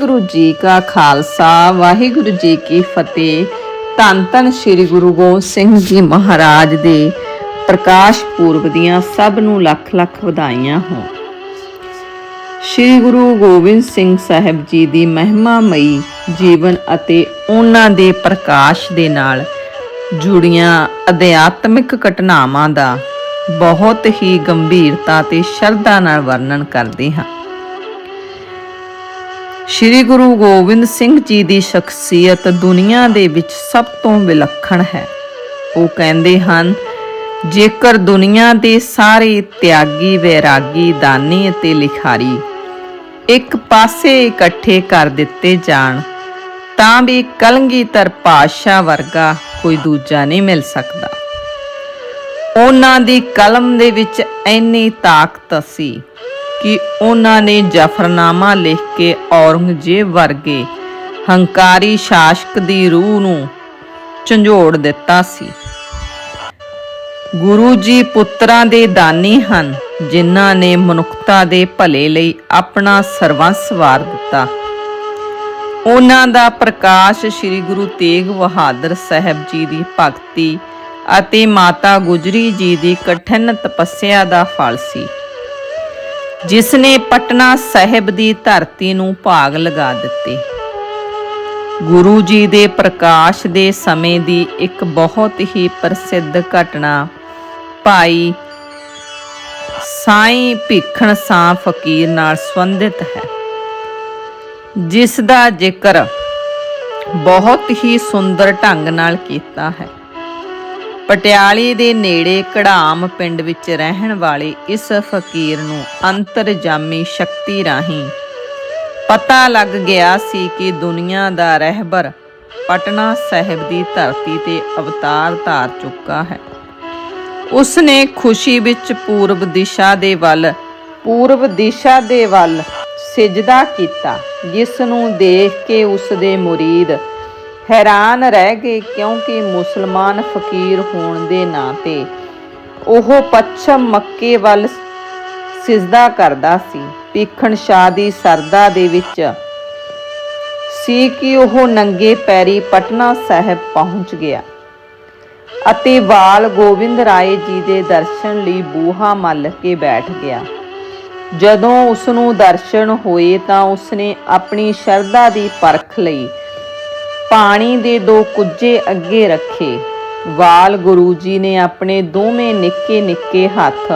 ਗੁਰੂ ਜੀ ਕਾ ਖਾਲਸਾ, ਵਾਹਿਗੁਰੂ ਜੀ ਕੀ ਫਤਿਹ। ਧੰਨ ਧੰਨ ਸ੍ਰੀ ਗੁਰੂ ਗੋਬਿੰਦ ਸਿੰਘ ਜੀ ਮਹਾਰਾਜ ਦੇ ਪ੍ਰਕਾਸ਼ ਪੂਰਬ ਦੀਆਂ ਸਭ ਨੂੰ ਲੱਖ ਲੱਖ ਵਧਾਈਆਂ ਹੋਣ। ਸ੍ਰੀ ਗੁਰੂ ਗੋਬਿੰਦ ਸਿੰਘ ਸਾਹਿਬ ਜੀ ਦੀ ਮਹਿਮਾਮਈ ਜੀਵਨ ਅਤੇ ਉਹਨਾਂ ਦੇ ਪ੍ਰਕਾਸ਼ ਦੇ ਨਾਲ ਜੁੜੀਆਂ ਅਧਿਆਤਮਿਕ ਘਟਨਾਵਾਂ ਦਾ ਬਹੁਤ ਹੀ ਗੰਭੀਰਤਾ ਤੇ ਸ਼ਰਧਾ ਨਾਲ ਵਰਣਨ ਕਰਦੇ ਹਾਂ। ਸ਼੍ਰੀ ਗੁਰੂ ਗੋਬਿੰਦ ਸਿੰਘ ਜੀ ਦੀ ਸ਼ਖਸੀਅਤ ਦੁਨੀਆ ਦੇ ਵਿੱਚ ਸਭ ਤੋਂ ਵਿਲੱਖਣ ਹੈ। ਉਹ ਕਹਿੰਦੇ ਹਨ, ਜੇਕਰ ਦੁਨੀਆ ਦੇ ਸਾਰੇ ਤਿਆਗੀ, ਵੈਰਾਗੀ, ਦਾਨੀ ਅਤੇ ਲਿਖਾਰੀ ਇੱਕ ਪਾਸੇ ਇਕੱਠੇ ਕਰ ਦਿੱਤੇ ਜਾਣ, ਤਾਂ ਵੀ ਕਲੰਗੀਧਰ ਪਾਤਸ਼ਾਹ ਵਰਗਾ ਕੋਈ ਦੂਜਾ ਨਹੀਂ ਮਿਲ ਸਕਦਾ। ਉਹਨਾਂ ਦੀ ਕਲਮ ਦੇ ਵਿੱਚ ਇੰਨੀ ਤਾਕਤ ਸੀ ਕਿ ਉਹਨਾਂ ਨੇ ਜਫਰਨਾਮਾ ਲਿਖ ਕੇ ਔਰੰਗਜ਼ੇਬ ਵਰਗੇ ਹੰਕਾਰੀ ਸ਼ਾਸਕ ਦੀ ਰੂਹ ਨੂੰ ਝੰਜੋੜ ਦਿੱਤਾ ਸੀ। ਗੁਰੂ ਜੀ ਪੁੱਤਰਾਂ ਦੇ ਦਾਨੀ ਹਨ, ਜਿਨ੍ਹਾਂ ਨੇ ਮਨੁੱਖਤਾ ਦੇ ਭਲੇ ਲਈ ਆਪਣਾ ਸਰਵੰਸ ਵਾਰ ਦਿੱਤਾ। ਉਹਨਾਂ ਦਾ ਪ੍ਰਕਾਸ਼ ਸ੍ਰੀ ਗੁਰੂ ਤੇਗ ਬਹਾਦਰ ਸਾਹਿਬ ਜੀ ਦੀ ਭਗਤੀ ਅਤੇ ਮਾਤਾ ਗੁਜਰੀ ਜੀ ਦੀ ਕਠਿਨ ਤਪੱਸਿਆ ਦਾ ਫਲ ਸੀ। ਜਿਸ ਨੇ ਪਟਨਾ ਸਾਹਿਬ ਦੀ ਧਰਤੀ ਨੂੰ ਭਾਗ ਲਗਾ ਦਿੱਤੇ। ਗੁਰੂ ਜੀ ਦੇ ਪ੍ਰਕਾਸ਼ ਦੇ ਸਮੇਂ ਦੀ ਇੱਕ ਬਹੁਤ ਹੀ ਪ੍ਰਸਿੱਧ ਘਟਨਾ ਭਾਈ ਸਾਈਂ ਭੀਖਣ ਸਾਹ ਫਕੀਰ ਨਾਲ ਸੰਬੰਧਿਤ ਹੈ, ਜਿਸ ਦਾ ਜ਼ਿਕਰ ਬਹੁਤ ਹੀ ਸੁੰਦਰ ਢੰਗ ਨਾਲ ਕੀਤਾ ਹੈ। ਪਟਿਆਲੇ ਦੇ ਨੇੜੇ ਕੜਾਮ ਪਿੰਡ ਵਿੱਚ ਰਹਿਣ ਵਾਲੇ ਇਸ ਫਕੀਰ ਨੂੰ ਅੰਤਰਜਾਮੀ ਸ਼ਕਤੀ ਰਾਹੀਂ ਪਤਾ ਲੱਗ ਗਿਆ ਸੀ ਕਿ ਦੁਨੀਆ ਦਾ ਰਹਿਬਰ ਪਟਨਾ ਸਾਹਿਬ ਦੀ ਧਰਤੀ ਤੇ ਅਵਤਾਰ ਧਾਰ ਚੁੱਕਾ ਹੈ। ਉਸ ਨੇ ਖੁਸ਼ੀ ਵਿੱਚ ਪੂਰਬ ਦਿਸ਼ਾ ਦੇ ਵੱਲ, ਪੂਰਬ ਦਿਸ਼ਾ ਦੇ ਵੱਲ ਸਿਜਦਾ ਕੀਤਾ, ਜਿਸ ਨੂੰ ਦੇਖ ਕੇ ਉਸ ਦੇ ਮੁਰੀਦ ਹੈਰਾਨ ਰਹਿ ਗਏ ਕਿਉਂਕਿ ਮੁਸਲਮਾਨ ਫਕੀਰ ਹੋਣ ਦੇ ਨਾਂ ਤੇ ਉਹ ਪੱਛਮ ਮੱਕੇ ਵੱਲ ਸਿਜਦਾ ਕਰਦਾ ਸੀ। ਭੀਖਣ ਸ਼ਾਹ ਦੀ ਸਰਦਾ ਦੇ ਵਿੱਚ ਸੀ ਕਿ ਉਹ ਨੰਗੇ ਪੈਰੀ ਪਟਨਾ ਸਾਹਿਬ ਪਹੁੰਚ ਗਿਆ ਅਤੇ ਵਾਲ ਗੋਬਿੰਦ ਰਾਏ ਜੀ ਦੇ ਦਰਸ਼ਨ ਲਈ ਬੂਹਾ ਮੱਲ ਕੇ ਬੈਠ ਗਿਆ। ਜਦੋਂ ਉਸ ਨੂੰ ਦਰਸ਼ਨ ਹੋਏ ਤਾਂ ਉਸਨੇ ਆਪਣੀ ਸ਼ਰਧਾ ਦੀ ਪਰਖ ਲਈ ਪਾਣੀ ਦੇ ਦੋ ਕੁੱਜੇ ਅੱਗੇ ਰੱਖੇ। ਵਾਲ ਗੁਰੂ ਜੀ ਨੇ ਆਪਣੇ ਦੋਵੇਂ ਨਿੱਕੇ ਨਿੱਕੇ ਹੱਥ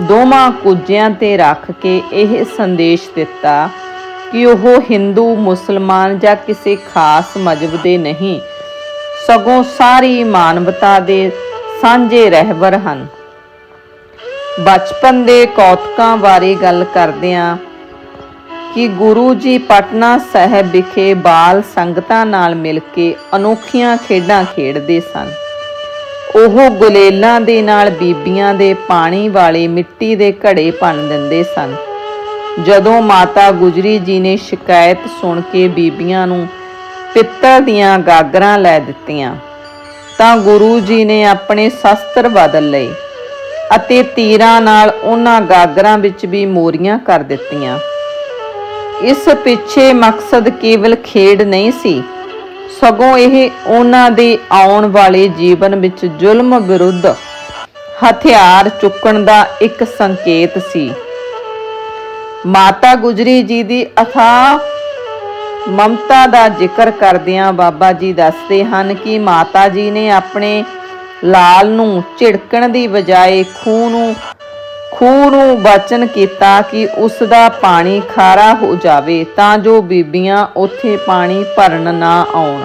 ਦੋਵਾਂ ਕੁੱਜਿਆਂ ਤੇ ਰੱਖ ਕੇ ਇਹ ਸੰਦੇਸ਼ ਦਿੱਤਾ ਕਿ ਉਹ ਹਿੰਦੂ, ਮੁਸਲਮਾਨ ਜਾਂ ਕਿਸੇ ਖਾਸ ਮਜਬ ਦੇ ਨਹੀਂ, ਸਗੋਂ ਸਾਰੀ ਮਾਨਵਤਾ ਦੇ ਸਾਂਝੇ ਰਹਿਬਰ ਹਨ। ਬਚਪਨ ਦੇ ਕੌਤਕਾਂ ਬਾਰੇ ਗੱਲ ਕਰਦਿਆਂ ਕਿ ਗੁਰੂ ਜੀ ਪਟਨਾ ਸਾਹਿਬ ਵਿਖੇ ਬਾਲ ਸੰਗਤਾਂ ਨਾਲ ਮਿਲ ਕੇ ਅਨੋਖੀਆਂ ਖੇਡਾਂ ਖੇਡਦੇ ਸਨ। ਉਹ ਗੁਲੇਲਾਂ ਦੇ ਨਾਲ ਬੀਬੀਆਂ ਦੇ ਪਾਣੀ ਵਾਲੇ ਮਿੱਟੀ ਦੇ ਘੜੇ ਭੰਨ ਦਿੰਦੇ ਸਨ। ਜਦੋਂ ਮਾਤਾ ਗੁਜਰੀ ਜੀ ਨੇ ਸ਼ਿਕਾਇਤ ਸੁਣ ਕੇ ਬੀਬੀਆਂ ਨੂੰ ਪਿੱਤਲ ਦੀਆਂ ਗਾਗਰਾਂ ਲੈ ਦਿੱਤੀਆਂ, ਤਾਂ ਗੁਰੂ ਜੀ ਨੇ ਆਪਣੇ ਸ਼ਸਤਰ ਬਦਲ ਲਏ ਅਤੇ ਤੀਰਾਂ ਨਾਲ ਉਹਨਾਂ ਗਾਗਰਾਂ ਵਿੱਚ ਵੀ ਮੋਰੀਆਂ ਕਰ ਦਿੱਤੀਆਂ। ਇਸ ਪਿੱਛੇ ਮਕਸਦ ਕੇਵਲ ਖੇਡ ਨਹੀਂ ਸੀ। ਸਗੋਂ ਇਹ ਉਹਨਾਂ ਦੇ ਆਉਣ ਵਾਲੇ ਜੀਵਨ ਵਿੱਚ ਜ਼ੁਲਮ ਵਿਰੁੱਧ ਹਥਿਆਰ ਚੁੱਕਣ ਦਾ ਇੱਕ ਸੰਕੇਤ ਸੀ। ਮਾਤਾ ਗੁਜਰੀ ਜੀ ਦੀ ਅਥਾਹ ਮਮਤਾ ਦਾ ਜ਼ਿਕਰ ਕਰਦਿਆਂ ਬਾਬਾ ਜੀ ਦੱਸਦੇ ਹਨ ਕਿ ਮਾਤਾ ਜੀ ਨੇ ਆਪਣੇ ਲਾਲ ਨੂੰ ਝਿੜਕਣ ਦੀ ਬਜਾਏ ਖੂਹ ਨੂੰ ਖੂਹ ਨੂੰ ਬਚਨ ਕੀਤਾ ਕਿ ਉਸ ਦਾ ਪਾਣੀ ਖਾਰਾ ਹੋ ਜਾਵੇ ਤਾਂ ਜੋ ਬੀਬੀਆਂ ਉੱਥੇ ਪਾਣੀ ਭਰਨ ਨਾ ਆਉਣ।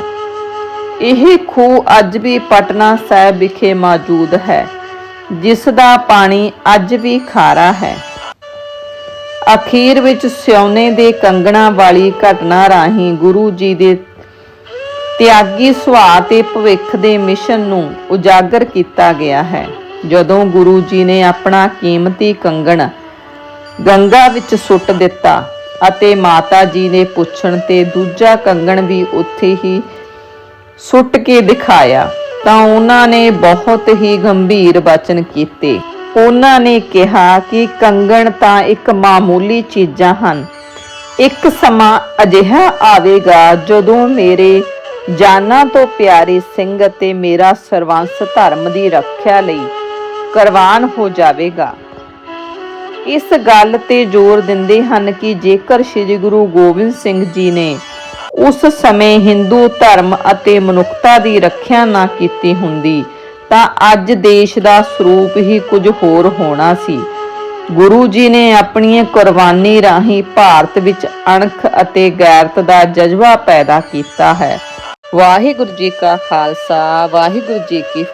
ਇਹ ਖੂਹ ਅੱਜ ਵੀ ਪਟਨਾ ਸਾਹਿਬ ਵਿਖੇ ਮੌਜੂਦ ਹੈ, ਜਿਸ ਦਾ ਪਾਣੀ ਅੱਜ ਵੀ ਖਾਰਾ ਹੈ। ਅਖੀਰ ਵਿੱਚ ਸਿਉਨੇ ਦੇ ਕੰਗਣਾ ਵਾਲੀ ਘਟਨਾ ਰਾਹੀਂ ਗੁਰੂ ਜੀ ਦੇ ਤਿਆਗੀ ਸੁਭਾਅ ਤੇ ਭਵਿੱਖ ਦੇ ਮਿਸ਼ਨ ਨੂੰ ਉਜਾਗਰ ਕੀਤਾ ਗਿਆ ਹੈ। ਜਦੋਂ ਗੁਰੂ ਜੀ ਨੇ ਆਪਣਾ ਕੀਮਤੀ ਕੰਗਣ ਗੰਗਾ ਵਿੱਚ ਸੁੱਟ ਦਿੱਤਾ ਅਤੇ ਮਾਤਾ ਜੀ ਨੇ ਪੁੱਛਣ ਤੇ ਦੂਜਾ ਕੰਗਣ ਵੀ ਉੱਥੇ ਹੀ ਸੁੱਟ ਕੇ ਦਿਖਾਇਆ, ਤਾਂ ਉਹਨਾਂ ਨੇ ਬਹੁਤ ਹੀ ਗੰਭੀਰ ਬਚਨ ਕੀਤੇ। ਉਹਨਾਂ ਨੇ ਕਿਹਾ ਕਿ ਕੰਗਣ ਤਾਂ ਇੱਕ ਮਾਮੂਲੀ ਚੀਜ਼ਾਂ ਹਨ। ਇੱਕ ਸਮਾਂ ਅਜਿਹਾ ਆਵੇਗਾ ਜਦੋਂ ਮੇਰੇ ਜਾਨਾਂ ਤੋਂ ਪਿਆਰੇ ਸਿੰਘ ਅਤੇ ਮੇਰਾ ਸਰਵੰਸ ਧਰਮ ਦੀ ਰੱਖਿਆ ਲਈ ਕੁਰਬਾਨ ਹੋ ਜਾਵੇਗਾ। ਇਸ ਗੱਲ ਤੇ ਜ਼ੋਰ ਦਿੰਦੇ ਹਨ ਕਿ ਜੇਕਰ ਸ੍ਰੀ ਗੁਰੂ ਗੋਬਿੰਦ ਸਿੰਘ ਜੀ ਨੇ ਉਸ ਸਮੇਂ ਹਿੰਦੂ ਧਰਮ ਅਤੇ ਮਨੁੱਖਤਾ ਦੀ ਰੱਖਿਆ ਨਾ ਕੀਤੀ ਹੁੰਦੀ, ਤਾਂ ਅੱਜ ਦੇਸ਼ ਦਾ ਸਰੂਪ ਹੀ ਕੁਝ ਹੋਰ ਹੋਣਾ ਸੀ। ਗੁਰੂ ਜੀ ਨੇ ਆਪਣੀ ਕੁਰਬਾਨੀ ਰਾਹੀਂ ਭਾਰਤ ਵਿੱਚ ਅਣਖ ਅਤੇ ਗੈਰਤ ਦਾ ਜਜ਼ਬਾ ਪੈਦਾ ਕੀਤਾ ਹੈ। ਵਾਹਿਗੁਰੂ ਜੀ ਕਾ ਖਾਲਸਾ, ਵਾਹਿਗੁਰੂ ਜੀ ਕੀ